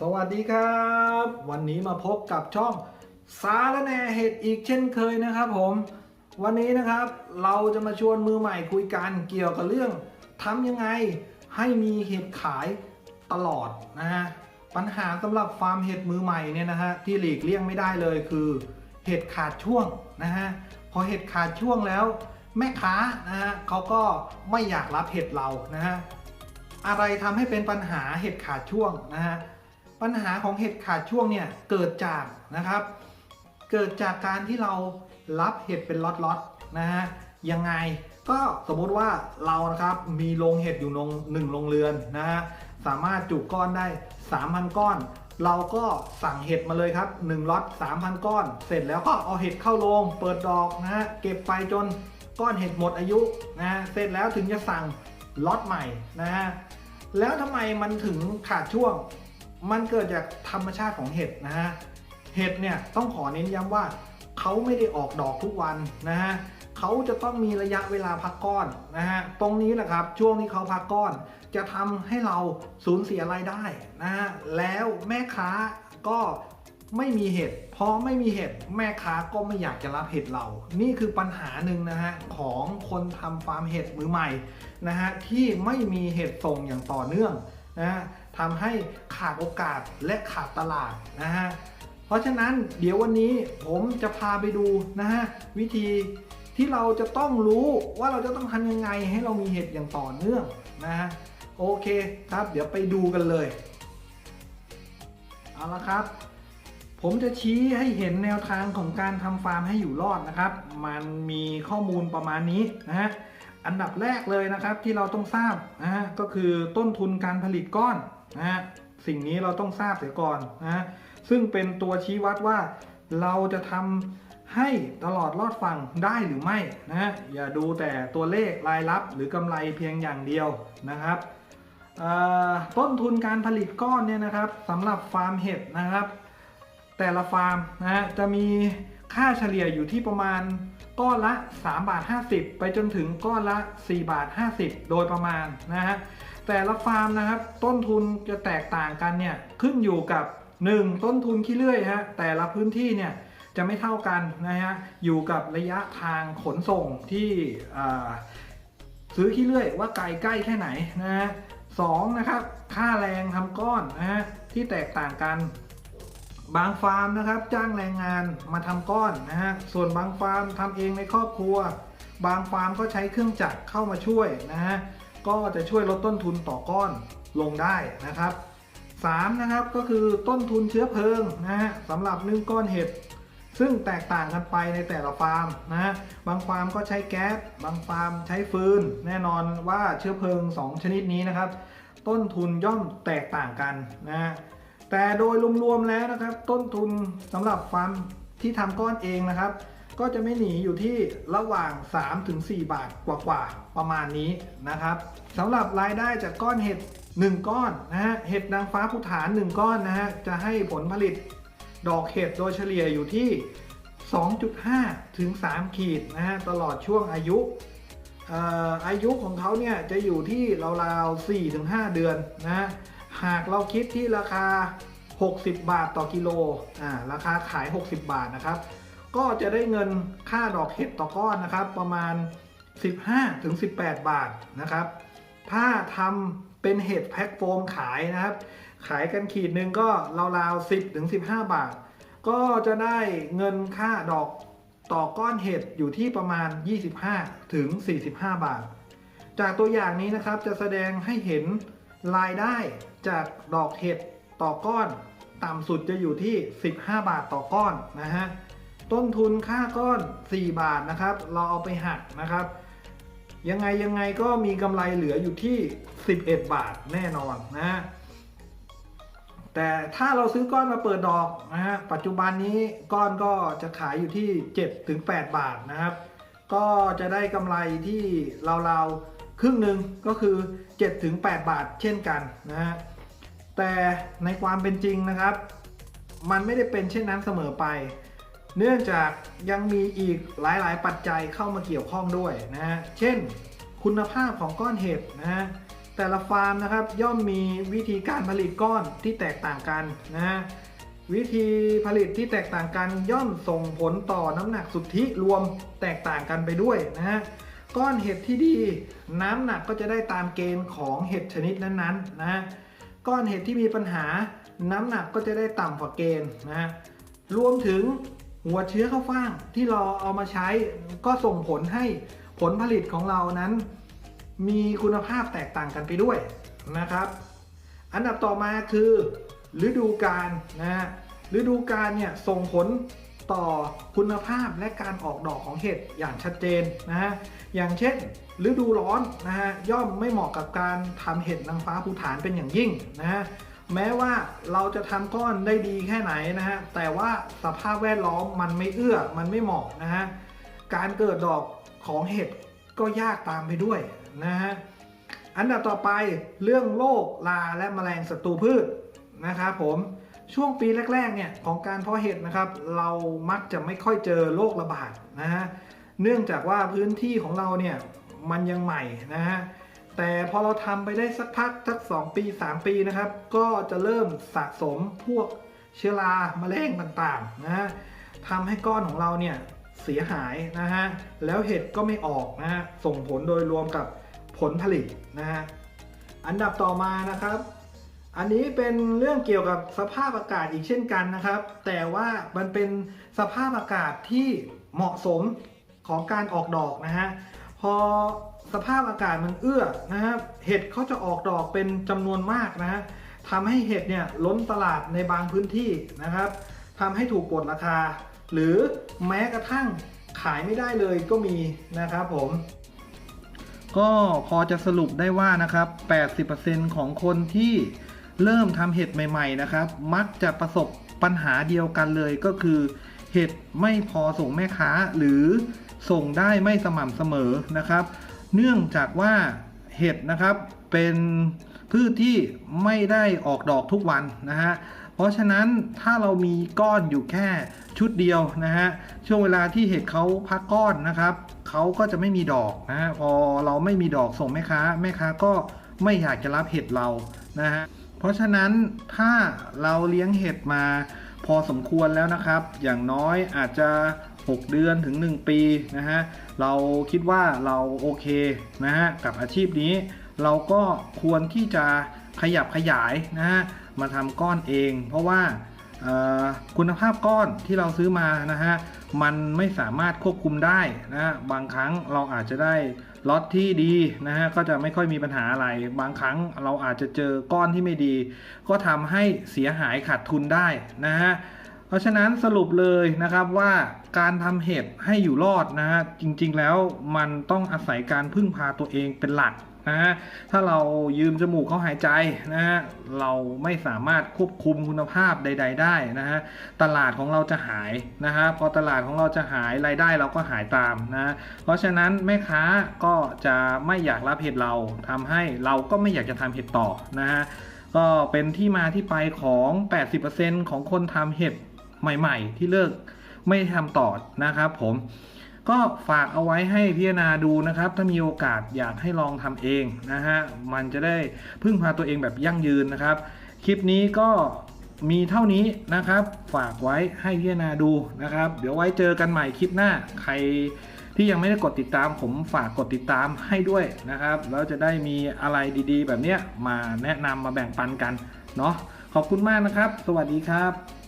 สวัสดีครับ วันนี้มาพบกับช่องสารแนเห็ดอีกเช่นเคยนะครับผม วันนี้นะครับเราจะมาชวนมือใหม่คุยกันเกี่ยวกับเรื่องทำยังไงให้มีเห็ดขายตลอดนะฮะปัญหาสำหรับฟาร์มเห็ดมือใหม่เนี่ยนะฮะที่หลีกเลี่ยงไม่ได้เลยคือเห็ดขาดช่วงนะฮะพอเห็ดขาดช่วงแล้วแม่ค้านะฮะเขาก็ไม่อยากรับเห็ดเรานะฮะอะไรทำให้เป็นปัญหาเห็ดขาดช่วงนะฮะ ปัญหาของเห็ดขาดช่วงเนี่ยเกิดจากนะครับ เกิดจากการที่เรารับเห็ดเป็นล็อตๆนะฮะยังไงก็สมมติว่าเรานะครับมีโรงเห็ดอยู่โรงหนึ่งโรงเรือนนะฮะสามารถจุก้อนได้ 3,000 ก้อน เราก็สั่งเห็ดมาเลยครับ1ล็อต3,000 ก้อน เสร็จแล้วก็เอาเห็ดเข้าโรงเปิดดอกนะฮะเก็บไปจนก้อนเห็ดหมดอายุนะฮะเสร็จแล้วถึงจะสั่งล็อตใหม่นะฮะแล้วทำไมมันถึงขาดช่วง มันเกิดจากธรรมชาติของเห็ดนะฮะ เห็ดเนี่ยต้องขอเน้นย้ำว่าเขาไม่ได้ออกดอกทุกวันนะฮะเขาจะต้องมีระยะเวลาพักก้อนนะฮะ ตรงนี้แหละครับช่วงที่เขาพักก้อน จะทำให้เราสูญเสียรายได้นะฮะ แล้วแม่ค้าก็ไม่มีเห็ดพอไม่มีเห็ดแม่ค้าก็ไม่อยากจะรับเห็ดเรา นี่คือปัญหาหนึ่งนะฮะของคนทำฟาร์มเห็ดมือใหม่นะฮะที่ไม่มีเห็ดส่งอย่างต่อเนื่องนะฮะ ทำให้ขาดโอกาสและขาดตลาดนะฮะเพราะฉะนั้นเดี๋ยววันนี้ผมจะพาไปดูนะฮะวิธีที่เราจะต้องรู้ว่าเราจะต้องทำยังไงให้เรามีเห็ดอย่างต่อเนื่องนะฮะโอเคครับเดี๋ยวไปดูกันเลยเอาละครับ ผมจะชี้ให้เห็นแนวทางของการทำฟาร์มให้อยู่รอดนะครับ มันมีข้อมูลประมาณนี้นะฮะอันดับแรกเลยนะครับที่เราต้องทราบนะฮะก็คือต้นทุนการผลิตก้อน นะฮะสิ่งนี้เราต้องทราบเสียก่อนนะซึ่งเป็นตัวชี้วัดว่าเราจะทำให้ตลอดรอดฝั่งได้หรือไม่นะอย่าดูแต่ตัวเลขรายรับหรือกำไรเพียงอย่างเดียวนะครับต้นทุนการผลิตก้อนเนี่ยนะครับสำหรับฟาร์มเห็ดนะครับ แต่ละฟาร์มนะฮะจะมีค่าเฉลี่ยอยู่ที่ประมาณก้อนละ3บาท50 ไปจนถึงก้อนละ4บาท50 โดยประมาณนะฮะ แต่ละฟาร์มนะครับ ต้นทุนจะแตกต่างกันเนี่ยขึ้นอยู่กับ 1. ต้นทุนขี้เลื่อยฮะแต่ละพื้นที่เนี่ยจะไม่เท่ากันนะฮะอยู่กับระยะทางขนส่งที่ซื้อขี้เลื่อยว่าไกลใกล้แค่ไหนนะฮะสองนะครับค่าแรงทำก้อนนะฮะที่แตกต่างกันบางฟาร์มนะครับจ้างแรงงานมาทำก้อนนะฮะส่วนบางฟาร์มทำเองในครอบครัว บางฟาร์มก็ใช้เครื่องจักรเข้ามาช่วยนะฮะ ก็จะช่วยลดต้นทุนต่อก้อนลงได้นะครับ3นะครับก็คือต้นทุนเชื้อเพลิงนะฮะสำหรับนึ่งก้อนเห็ดซึ่งแตกต่างกันไปในแต่ละฟาร์มนะฮะบางฟาร์มก็ใช้แก๊สบางฟาร์มใช้ฟืน แน่นอนว่าเชื้อเพลิง 2 ชนิดนี้นะครับ ต้นทุนย่อมแตกต่างกันนะฮะแต่โดยรวมๆแล้วนะครับ ต้นทุนสำหรับฟาร์มที่ทำก้อนเองนะครับ ก็จะไม่หนีอยู่ที่ระหว่าง 3-4 บาทกว่าๆประมาณนี้นะครับสำหรับรายได้จากก้อนเห็ด 1 ก้อนนะฮะเห็ดนางฟ้าภูฐาน 1 ก้อนนะฮะจะให้ผลผลิตดอกเห็ดโดยเฉลี่ยอยู่ที่ 2.5 ถึง 3 ขีดนะฮะตลอดช่วงอายุเอ่ออายุของเขาเนี่ยจะอยู่ที่ราวๆ4ถึง5เดือนนะฮะหากเราคิดที่ราคา 60 บาทต่อกิโลอ่าราคาขาย 60 บาทนะครับ ก็จะได้เงินค่าดอกเห็ดต่อก้อนนะครับ ประมาณ 15ถึง18 บาทนะครับ ถ้าทำเป็นเห็ดแพ็คโฟมขายนะครับ ขายกันขีดหนึ่งก็ราวๆ10ถึง15 บาท ก็จะได้เงินค่าดอกต่อก้อนเห็ดอยู่ที่ประมาณ 25ถึง45 บาท จากตัวอย่างนี้นะครับจะแสดงให้เห็นรายได้จากดอกเห็ดต่อก้อน ต่ำสุดจะอยู่ที่ 15 บาทต่อก้อนนะฮะ ต้นทุนค่าก้อน 4 บาทนะครับ เราเอาไปหักนะครับ ยังไงยังไงก็มีกำไรเหลืออยู่ที่ 11 บาทแน่นอนนะฮะแต่ถ้าเราซื้อก้อนมาเปิดดอกนะฮะปัจจุบันนี้ก้อนก็จะขายอยู่ที่7ถึง8บาทนะครับ ก็จะได้กำไรที่เราๆครึ่งหนึ่งก็คือ7ถึง8บาทเช่นกันนะฮะแต่ในความเป็นจริงนะครับ มันไม่ได้เป็นเช่นนั้นเสมอไป เนื่องจากยังมีอีกหลายๆ ปัจจัยเข้ามาเกี่ยวข้องด้วยนะฮะ เช่น คุณภาพของก้อนเห็ดนะฮะ แต่ละฟาร์มนะครับย่อมมีวิธีการผลิตก้อนที่แตกต่างกันนะฮะ วิธีผลิตที่แตกต่างกันย่อมส่งผลต่อน้ำหนักสุทธิรวมแตกต่างกันไปด้วยนะฮะ ก้อนเห็ดที่ดี น้ำหนักก็จะได้ตามเกณฑ์ของเห็ดชนิดนั้นๆนะฮะ ก้อนเห็ดที่มีปัญหาน้ำหนักก็จะได้ต่ำกว่าเกณฑ์นะฮะ รวมถึง หัวเชื้อข้าวฟ่างที่เราเอามาใช้ก็ส่งผลให้ผลผลิตของเรานั้น มีคุณภาพแตกต่างกันไปด้วยนะครับ อันดับต่อมาคือฤดูกาลนะฮะฤดูกาลเนี่ยส่งผลต่อคุณภาพและการออกดอกของเห็ดอย่างชัดเจนนะฮะอย่างเช่น ฤดูร้อนนะฮะย่อมไม่เหมาะกับการทำเห็ดนางฟ้าภูฐานเป็นอย่างยิ่งนะฮะ แม้ว่าเราจะทำก้อนได้ดีแค่ไหนนะฮะ แต่ว่าสภาพแวดล้อมมันไม่เอื้อ มันไม่เหมาะนะฮะ การเกิดดอกของเห็ดก็ยากตามไปด้วยนะฮะ อันดับต่อไปเรื่องโรคราและแมลงศัตรูพืชนะครับผม ช่วงปีแรกๆเนี่ยของการเพาะเห็ดนะครับ เรามักจะไม่ค่อยเจอโรคระบาดนะฮะ เนื่องจากว่าพื้นที่ของเราเนี่ยมันยังใหม่นะฮะ แต่พอเราทำไปได้สักพักสัก 2 ปี 3 ปีนะครับ ก็จะเริ่มสะสมพวกเชื้อราแมลงต่างๆนะฮะทำให้ก้อนของเราเนี่ยเสียหายนะฮะแล้วเห็ดก็ไม่ออกนะฮะส่งผลโดยรวมกับผลผลิตนะฮะอันดับต่อมานะครับ อันนี้เป็นเรื่องเกี่ยวกับสภาพอากาศอีกเช่นกันนะครับ แต่ว่ามันเป็นสภาพอากาศที่เหมาะสมของการออกดอกนะฮะพอ สภาพอากาศมันเอื้อนะฮะเห็ดเขาจะออกดอกเป็นจำนวนมากนะฮะทำให้เห็ดเนี่ยล้นตลาดในบางพื้นที่นะครับทำให้ถูกกดราคา หรือแม้กระทั่งขายไม่ได้เลยก็มีนะครับผม ก็พอจะสรุปได้ว่านะครับ 80%ของคนที่เริ่มทำเห็ดใหม่ๆนะครับ มักจะประสบปัญหาเดียวกันเลยก็คือ เห็ดไม่พอส่งแม่ค้าหรือส่งได้ไม่สม่ำเสมอนะครับ เนื่องจากว่าเห็ดนะครับเป็นพืชที่ไม่ได้ออกดอกทุกวันนะฮะเพราะฉะนั้นถ้าเรามีก้อนอยู่แค่ชุดเดียวนะฮะช่วงเวลาที่เห็ดเขาพักก้อนนะครับเขาก็จะไม่มีดอกนะฮะพอเราไม่มีดอกส่งแม่ค้าแม่ค้าก็ไม่อยากจะรับเห็ดเรานะฮะเพราะฉะนั้นถ้าเราเลี้ยงเห็ดมาพอสมควรแล้วนะครับ อย่างน้อยอาจจะ 6 เดือนถึง 1 ปีนะฮะเราคิดว่าเราโอเคนะฮะกับอาชีพนี้ เราก็ควรที่จะขยับขยายนะฮะมาทำก้อนเอง เพราะว่าคุณภาพก้อนที่เราซื้อมานะฮะมันไม่สามารถควบคุมได้นะฮะบางครั้งเราอาจจะได้ล็อตที่ดีนะฮะก็จะไม่ค่อยมีปัญหาอะไร บางครั้งเราอาจจะเจอก้อนที่ไม่ดี ก็ทำให้เสียหายขาดทุนได้นะฮะ ราะฉะนั้นสรุปเลยนะครับว่าการทำเห็ดให้อยู่รอดนะฮะจริงๆแล้วมันต้องอาศัยการพึ่งพาตัวเองเป็นหลักนะฮะถ้าเรายืมจมูกเขาหายใจนะฮะเราไม่สามารถควบคุมคุณภาพใด ๆ ได้นะฮะตลาดของเราจะหายนะฮะพอตลาดของเราจะหายรายได้เราก็หายตามนะเพราะฉะนั้นแม่ค้าก็จะไม่อยากรับเห็ดเราทำให้เราก็ไม่อยากจะทำเห็ดต่อนะฮะก็เป็นที่มาที่ไปของ 80%ของคนทำเห็ด ใหม่ ๆ ที่เลิกไม่ทำต่อนะครับ ผมก็ฝากเอาไว้ให้พิจารณาดูนะครับ ถ้ามีโอกาสอยากให้ลองทำเองนะฮะมันจะได้พึ่งพาตัวเองแบบยั่งยืนนะครับ คลิปนี้ก็มีเท่านี้นะครับ ฝากไว้ให้พิจารณาดูนะครับ เดี๋ยวไว้เจอกันใหม่คลิปหน้าใครที่ยังไม่ได้กดติดตามผมฝากกดติดตามให้ด้วยนะครับ แล้วจะได้มีอะไรดีๆ แบบเนี้ยมาแนะนำมาแบ่งปันกันเนาะขอบคุณมากนะครับ สวัสดีครับ